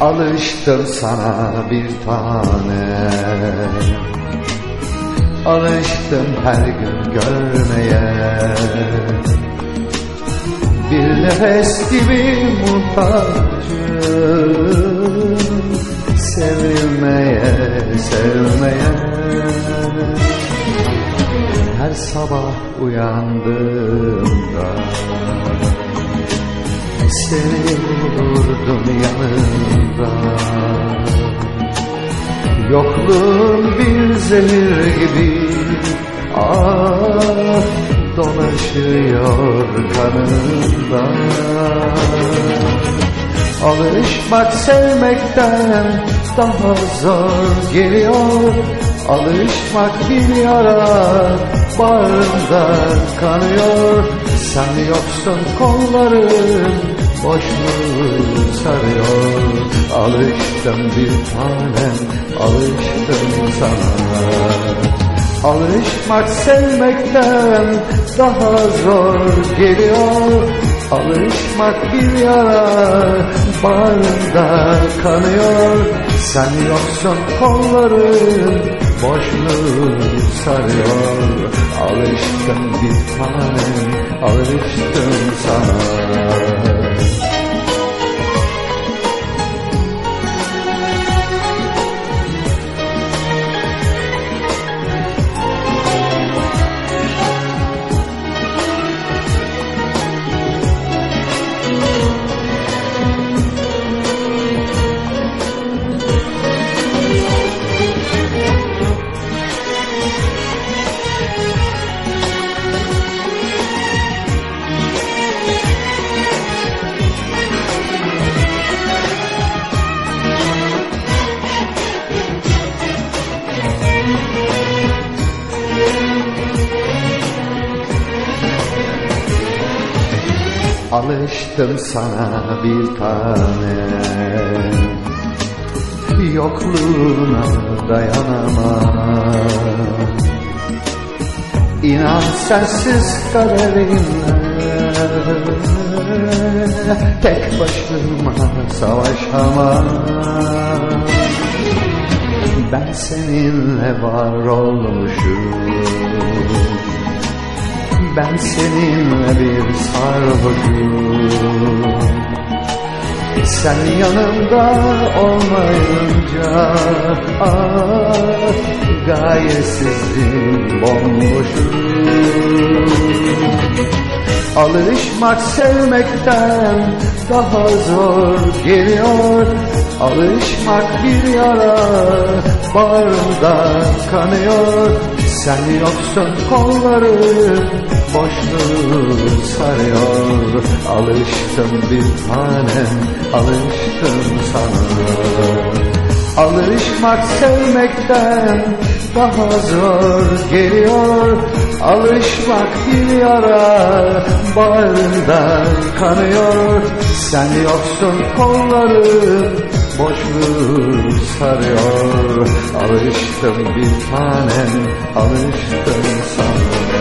Alıştım sana bir tane. Alıştım her gün görmeye. Bir nefes gibi muhtacım Sevilmeye, sevmeye. Her sabah uyandığımda Seni vurdum yanımda Yokluğun bir zehir gibi Ah dolaşıyor kanımda. Alışmak sevmekten daha zor geliyor Alışmak bir yara bağrımda kanıyor. Sen yoksun kolların boşluğu sarıyor? Alıştım bir tanem alıştım sana. Alışmak sevmekten daha zor geliyor. Alışmak bir yara bağrında kanıyor. Sen yoksun kolların boşluğu sarıyor. Alıştım bir tanem alıştım sana Alıştım sana bir tane. Yokluğuna dayanamam. İnan sensiz kaderimle Tek başıma savaşamam. Ben seninle var olmuşum ben seninle bir sarhoşum. Sen yanımda olmayınca ah, Gayesizim bomboşum. Alışmak sevmekten daha zor geliyor. Alışmak bir yara bağrımda kanıyor. Sen yoksun kolların boşluğu sarıyor. Alıştım bir tanem alıştım sana. Alışmak sevmekten daha zor geliyor. Alışmak bir yara bağrında kanıyor. Sen yoksun kolların boşluğu sarıyor. Alıştım bir tanem alıştım sana